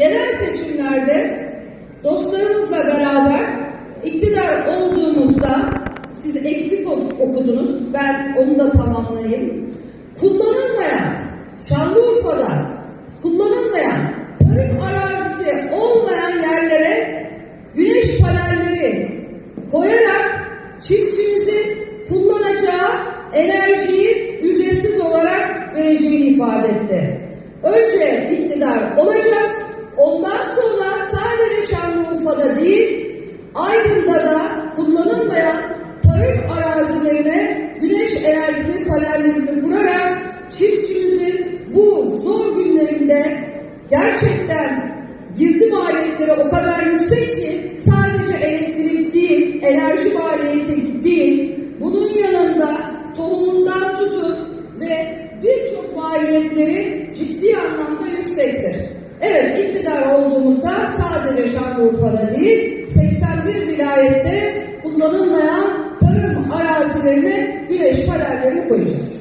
Genel seçimlerde dostlarımızla beraber iktidar olduğumuzda siz eksik ok- okudunuz. Ben onu da tamamlayayım. Kullanılmayan Şanlıurfa'da kullanılmayan tarım arazisi olmayan yerlere güneş panelleri koyarak çiftçimizin kullanacağı enerjiyi ücretsiz olarak vereceğini ifade etti. Önce iktidar olacağız. Ondan sonra sadece Şanlıurfa'da değil, Aydın'da da kullanılmayan tarım arazilerine güneş enerjisi panellerini kurarak çiftçimizin bu zor günlerinde gerçekten girdi maliyetleri o kadar yüksek ki sadece elektrik değil, enerji maliyeti değil, bunun yanında tohumundan tutun ve birçok maliyetleri ciddi anlamda yüksektir. Evet iktidar olduğumuzda sadece Şanlıurfa'da değil 81 vilayette kullanılmayan tarım arazilerine güneş panellerini koyacağız.